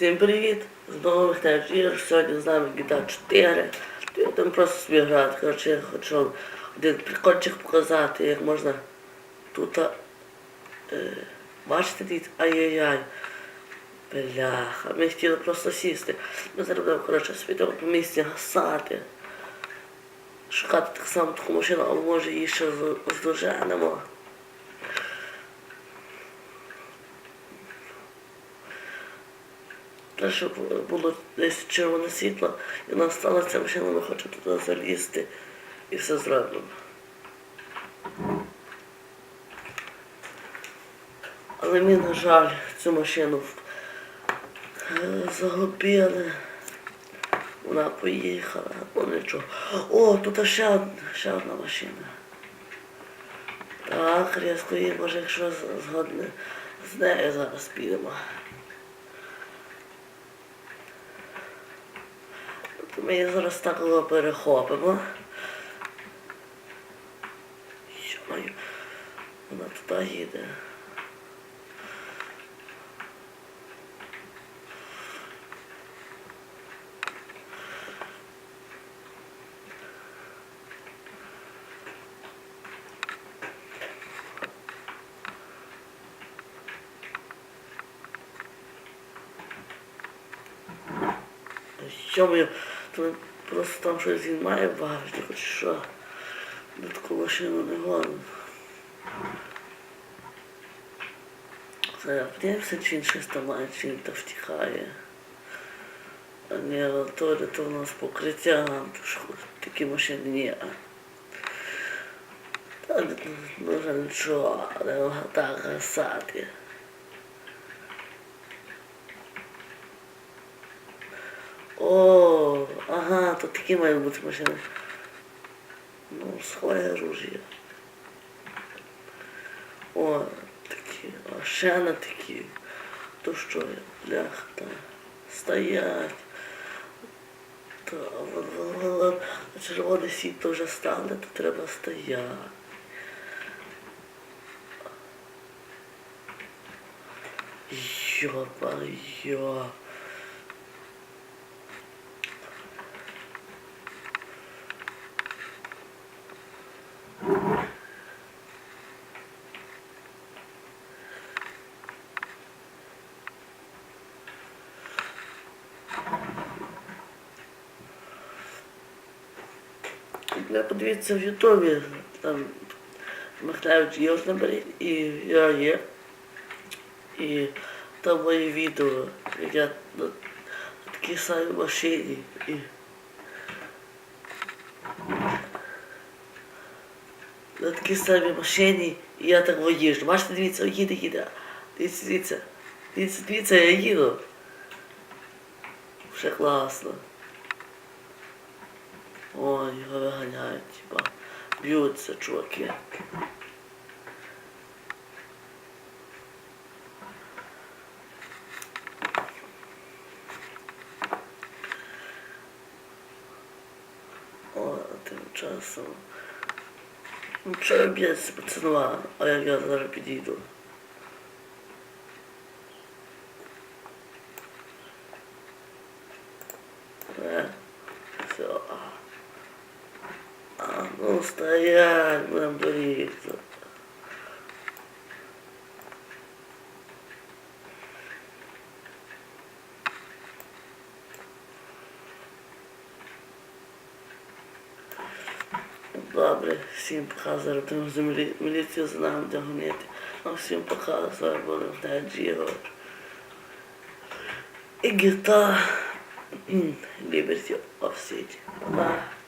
Всім привіт! З нових Ігор. Сьогодні з нами GTA 4. Я там просто собі грати. Коротше, я хочу вам один прикольчик показати, як можна тут. Е, бачите, дивіться, ай-яй-яй. Бляха, ми хотіли просто сісти. Ми зараз коротше, собі по місці гасати. Шукати так само таку машину, а може її ще з- здоженемо. Те, щоб було десь червоне світло, і нас стала ця машина, ми хочемо туди залізти і все зробимо. Але ми, на жаль, цю машину загубили. Вона поїхала, ну нічого. О, тут ще ще одна машина. Так, різко її, може, якщо згодне з нею зараз підемо. Ми її зараз так перехопимо. Йомаю, вона туди їде. Йомаю, то просто там щось він має бачити, хоч що. До таку машину не. Зараз подивимося, чи він щось там має, чи він там втікає. А але то, то в нас покриття, то ж такі машини ні. Та дуже нічого, але так гасати. О, то такі мають бути машини. Ну, своє оружие. О, такі, а ще на такі. То що я, бляха, стоять. Та, вон, вон, вон, вон, червоне вже стане, то треба стояти. Йопа, йо. Я подивіться в Ютубі, там Михайлович Йош наберіть, і я є. І там мої відео, як я на такій самій машині. І... На такій самій машині, і я так воїжджу. Бачите, дивіться, їде, їде. Дивіться, дивіться. Дивіться, дивіться, я їду. Все класно. Ой, його виганяють, типа. Б'ються чуваки. О, тим часом. Ну, б'ється пацанова, а як я зараз підійду. Е, все. А ну стоять, будем бориться. Добре, всім пока, зараз будемо за мілі... міліцію за нами буде гонити. Ну, всім пока, зараз будемо знати Джіго. І гіта Liberty of City. Бye.